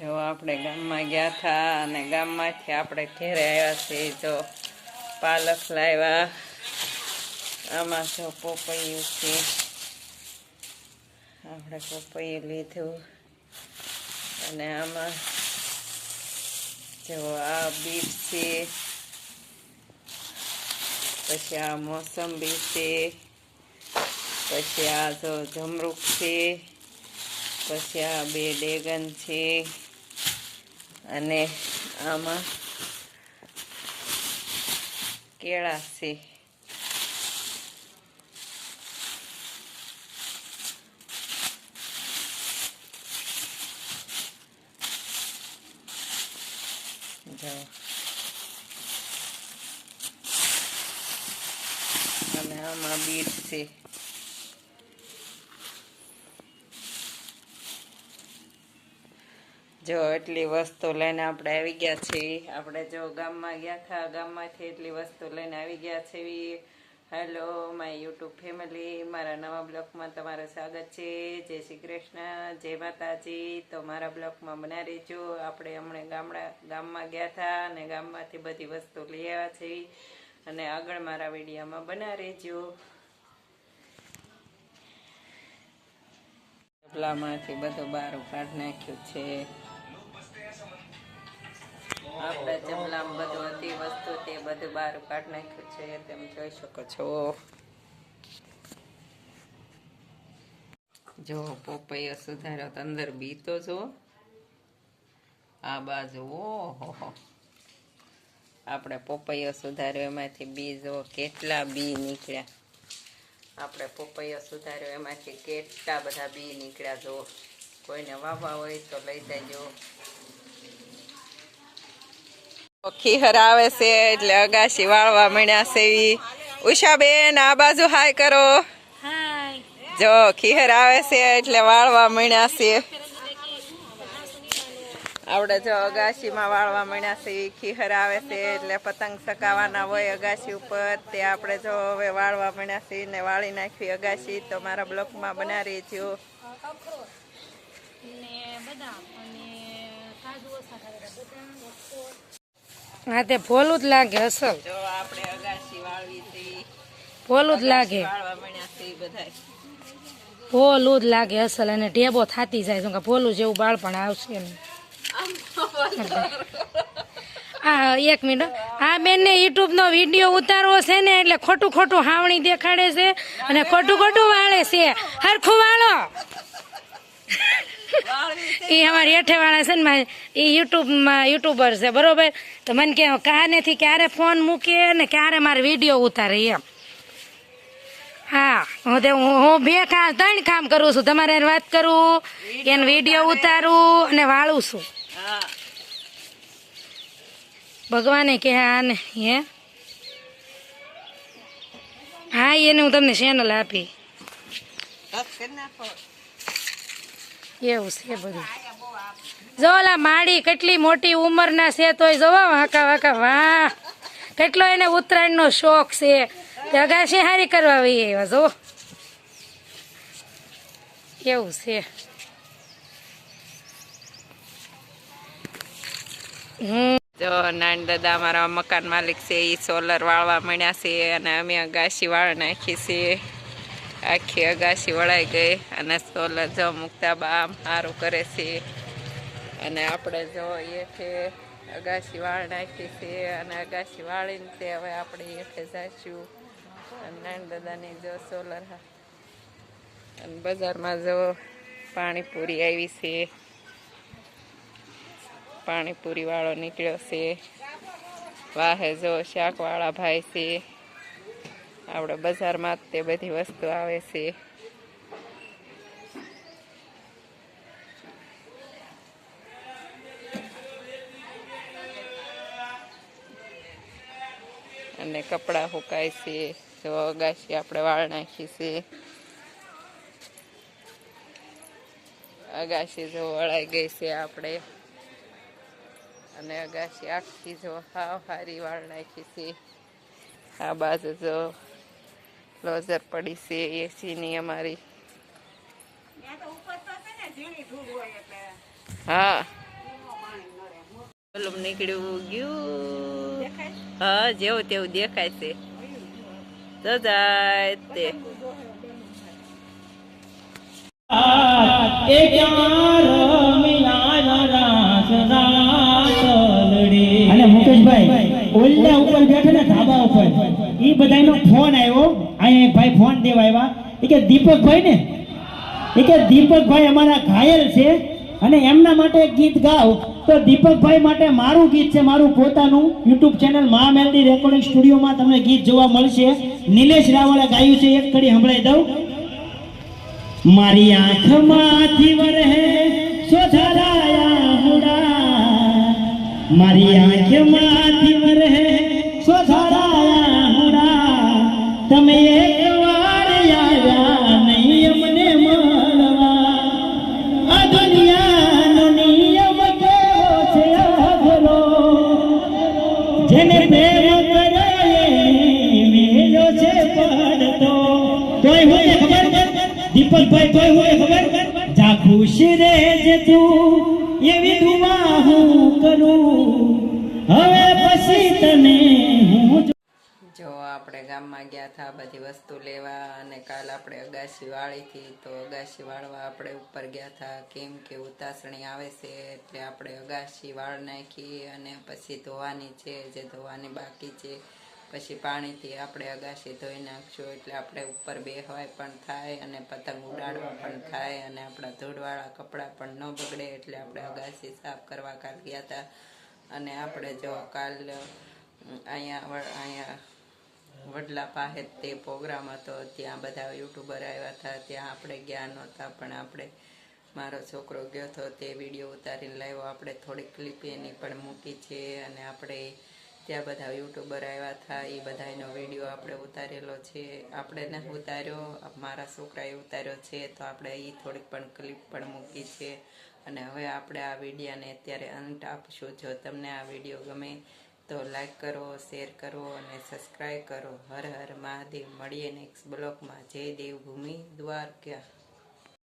જો આપણે ગામમાં ગયા હતા અને ગામમાંથી આપણે ઘેરે આવ્યા છીએ, જો પાલક લાવ્યા. આમાં જો પોપૈયું છે. આપણે પોપૈયું લીધું. અને આમાં જો આ બીટ છે. પછી આ મોસંબી છે. પછી આ જો જમરૂક છે. પછી આ બે ડેગન છે. અને આમાં કેળા છે. અને આમાં બીટ છે. જો એટલી વસ્તુ લઈને આપણે આવી ગયા છીએ. આપણે જો ગામમાં ગયા હતા ગામમાંથી એટલી વસ્તુ લઈને આવી ગયા છીએ. હેલો માય યુટ્યુબ ફેમિલી મારા નવા બ્લોગમાં તમારું સ્વાગત છે. જય શ્રી કૃષ્ણ, જય માતાજી. તો મારા બ્લોગમાં બના રહેજો. આપણે હમણાં ગામડા, ગામમાં ગયા હતા અને ગામમાંથી બધી વસ્તુ લઈ આવ્યા છીએ. અને આગળ મારા વિડીયામાં બના રહેજો. ડબલામાંથી બધું બહાર કાઢ નાખ્યું છે. આપણે જમલામાં બધું હતી વસ્તુ તે બધું બહાર કાઢી નાખ્યું છે તેમ જોઈ શકો છો. જો પોપૈયો સુધાર્યો તો અંદર બી તો જો. આ બાજુ ઓહો આપણે પોપૈયો સુધાર્યો એમાંથી બી જો કેટલા બી નીકળ્યા. આપણે પોપૈયો સુધાર્યો એમાંથી કેટલા બધા બી નીકળ્યા જો. કોઈને વાવવા હોય તો લઈ જજો. ખીહર આવે છે એટલે અગાશી વાળવા મળ્યા છે ઈ. ઉષાબેન આ બાજુ હાય કરો. જો ખીહર આવે છે એટલે વાળવા મળ્યા છે. આપણે જો અગાશીમાં વાળવા મળ્યા છે ખીહર આવે છે એટલે પતંગ ચકાવવાના હોય અગાશી ઉપર. તે આપણે જો હવે વાળવા મળ્યા છે ને વાળી નાખવી અગાશી. તો મારા બ્લોકમાં બનાવી રહેજો. હા તે ભોલું જ લાગે અસલ. જો આપણે વાળવી ભોલું જ લાગે. ભોલું જ લાગે અસલ અને ઢેબો થાતી જાય શું કે ભોલું જેવું બાળપણ આવશે હા હા એક મિનિટ. આ બેનને યુટ્યુબ નો વીડિયો ઉતારવો છે ને એટલે ખોટું ખોટું હાવણી દેખાડે છે અને ખોટું ખોટું વાળે છે. હરખું વાળો. એ અમારી હેઠે વાળા છે ને એ યુટ્યુબમાં યુટ્યુબર છે બરોબર? તો મને કે કાનેથી ક્યારે ફોન મૂકીએ ને ક્યારે મારે વીડિયો ઉતારે એમ. હા હું તે હું બે કામ ત્રણ કામ કરું છું. તમારે એને વાત કરું એને વીડિયો ઉતારું. અને વાળું છું. ભગવાને કે હા ને હે? હા એને હું તમને ચેનલ આપી. નાખો એવું છે બધું. જો માડી કેટલી મોટી ઉંમરના છે તોય જોવા વાંકા વાંકા, વાહ. કેટલો એને ઉત્તરાયણનો શોખ છે. તે અગાશી હારી કરવા વહી જો. કેવું છે. હમ. જો નાની દાદા અમારા મકાન માલિક છે એ સોલર વાળવા મળ્યા છે અને અમે અગાશી વાળ નાખી છે. આખી અગાશી વળાઈ ગઈ અને સોલર જો મુક્તા બામ સારું કરે છે. અને આપણે જો છે અગાશી વાળ નાખી છે અને અગાશી વાળીને તે હવે આપણે એઠે જઈશું અને નાની દાદાની જો સોલર અને બજારમાં જો પાણીપુરી આવી છે. પાણીપુરી વાળો નીકળ્યો છે. વાહે જો શાકવાળા ભાઈ છે. આપણે બજારમાં તે બધી વસ્તુ આવે છે. અને કપડાં સુકાય છે, જો અગાશી આપણે વાળ નાખી છે. અગાશી જો વળાઈ ગઈ છે આપણે. અને અગાશી આખી જો હાવ હારી વાળ નાખી છે. આ બાજુ જો લોઝર પડી છે એસીની અમારી. હા. ઓલું નીકળ્યું ગયું. હા જેવું તેવું દેખાય છે. તો. જાય તે અને મુકેશભાઈ ઓલ્ડા ઉપર બેઠે ને ધાબા ઉપર. ઈ બધાનો ફોન આવ્યો અહીંયા એક ભાઈ ફોન દેવા આવ્યા એ કે દીપકભાઈ ને એ કે, દીપકભાઈ અમારા ઘાયલ છે અને એમના માટે ગીત ગાવ તો દીપકભાઈ માટે મારું ગીત છે, મારું પોતાનું યુટ્યુબ ચેનલ મહા મેલડી રેકોર્ડિંગ સ્ટુડિયોમાં તમને ગીત જોવા મળશે. નિલેશ રાવળે ગાયું છે, એક કડી સંભળાઈ દઉં. મારી આંખમાંથી વરહે સોધારાયા મુડા મારી આંખમાંથી વરહે જેને પ્રેમ કરે મેલો છે પડતો. તોય હોય ખબર? દીપકભાઈ, તોય હોય ખબર? જા ખુશ રે જે તું, એવી દુઆ હું કરું. હવે પછી તને આપણે ગામમાં ગયા હતા બધી વસ્તુ લેવા અને કાલ આપણે અગાશી વાળીથી તો અગાશી વાળવા આપણે ઉપર ગયા હતા. કેમ કે ઉતાસણી આવે છે એટલે આપણે અગાશી વાળ નાખી અને પછી ધોવાની છે, જે ધોવાની બાકી છે, પછી પાણીથી આપણે અગાશી ધોઈ નાખશું. એટલે આપણે ઉપર બેહવાય પણ થાય અને પતંગ ઉડાડવા પણ થાય અને આપણા ધૂળવાળા કપડાં પણ ન બગડે એટલે આપણે અગાશી સાફ કરવા કાલ ગયા હતા. અને આપણે જો કાલ અહીંયા અહીંયા વડલા પાસે તે પ્રોગ્રામ હતો. ત્યાં બધા યુટ્યુબર આવ્યા હતા. ત્યાં આપણે ગયા નહોતા, પણ આપણે, મારો છોકરો ગયો હતો તે વીડિયો ઉતારીને લાવ્યો. આપણે થોડીક ક્લિપ એની પણ મૂકી છે અને આપણે ત્યાં બધા યુટ્યુબર આવ્યા હતા. એ બધાનો વીડિયો આપણે ઉતારેલો છે. આપણે ને ઉતાર્યો. મારા છોકરાએ ઉતાર્યો છે તો આપણે એ થોડીક પણ ક્લિપ પણ મૂકી છે. અને હવે આપણે આ વિડીયાને અત્યારે અંત આપશું. જો તમને આ વીડિયો ગમે તો લાઈક કરો શેર કરો અને સબસ્ક્રાઈબ કરો. હર હર મહાદેવ. મળીએ નેક્સ્ટ બ્લોગમાં જય દેવભૂમિ દ્વારકા.